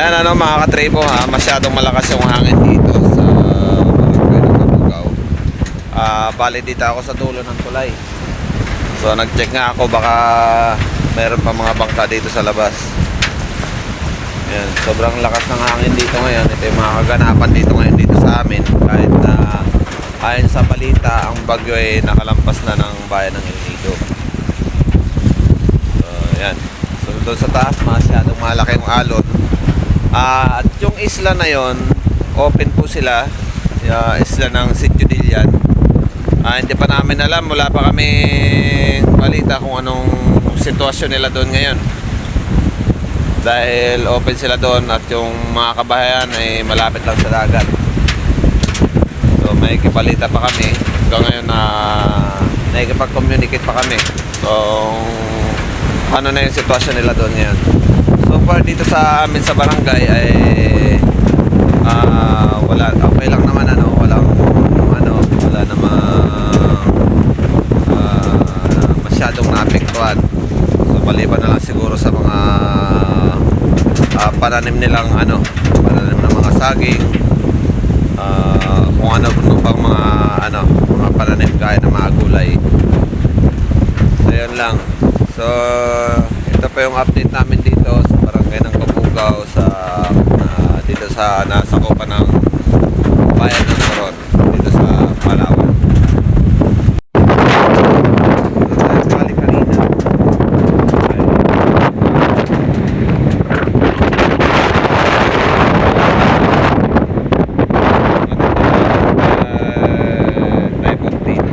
Ayan ano mga katribo ha, masyadong malakas yung hangin dito sa barangay ng Kabugaw. Ah, bali dito ako sa dulo ng tulay. So nag-check nga ako baka meron pa mga bangka dito sa labas. Ayan, sobrang lakas ng hangin dito ngayon. Ito yung mga kaganapan dito ngayon dito sa amin. Kahit na ayon sa balita, ang bagyo ay nakalampas na ng bayan ng El Nido. So, ayan. So, doon sa taas, masyadong malaki yung alon. Ah, at yung isla na yon, open po sila. Yung isla ng Sitio Dilian. Ah, hindi pa namin alam, wala pa kami balita kung anong sitwasyon nila doon ngayon. Dahil open sila doon at yung mga kabahayan ay malapit lang sa dagat. So may kipalita pa kami. Hanggang ngayon na nakikipag-communicate pa kami. So ano na yung sitwasyon nila doon ngayon. So far dito sa amin sa barangay ay ah wala. Okay lang naman ano walang ano wala namang ah, masyadong naapektuhan. So maliban na lang siguro sa mga ah, pananim nilang ano pananim ng mga saging ah, kung ano kung pang mga ano mga pananim gaya ng mga gulay. So yun lang. So ito pa yung update namin dito sa barangay ng Kapugaw sa ah, dito sa nasa kopa ng bayan ng Coron dito sa Palawan Balik kanina. Eh, Typhoon Tino.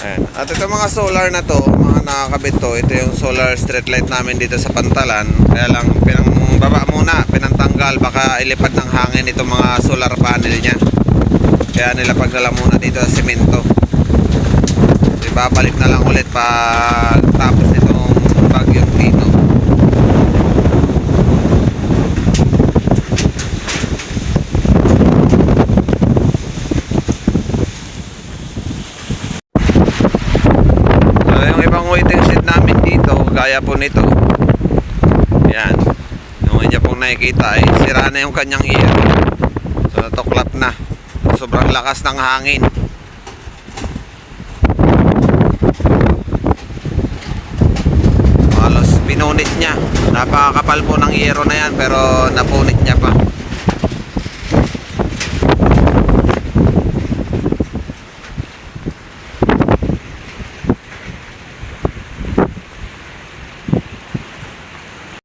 Ayan. At ito mga solar na to, mga nakakabit to, ito yung solar street light namin dito sa Pantalan. Kaya lang pinang baba muna, pinantanggal, baka ilipad ng hangin itong mga solar panel niya. Kaya nilapag na lang muna dito sa simento. Ibabalik na lang ulit pag tapos nitong bagyong Tino. So, yung ibang waiting shed namin dito, gaya po nito. Yan. Yung inyo pong nakikita ay sira na yung kanyang ear. So, natuklap na. Sobrang lakas ng hangin. Halos pinunit niya. Napakakapal po ng yero na yan pero napunit niya pa.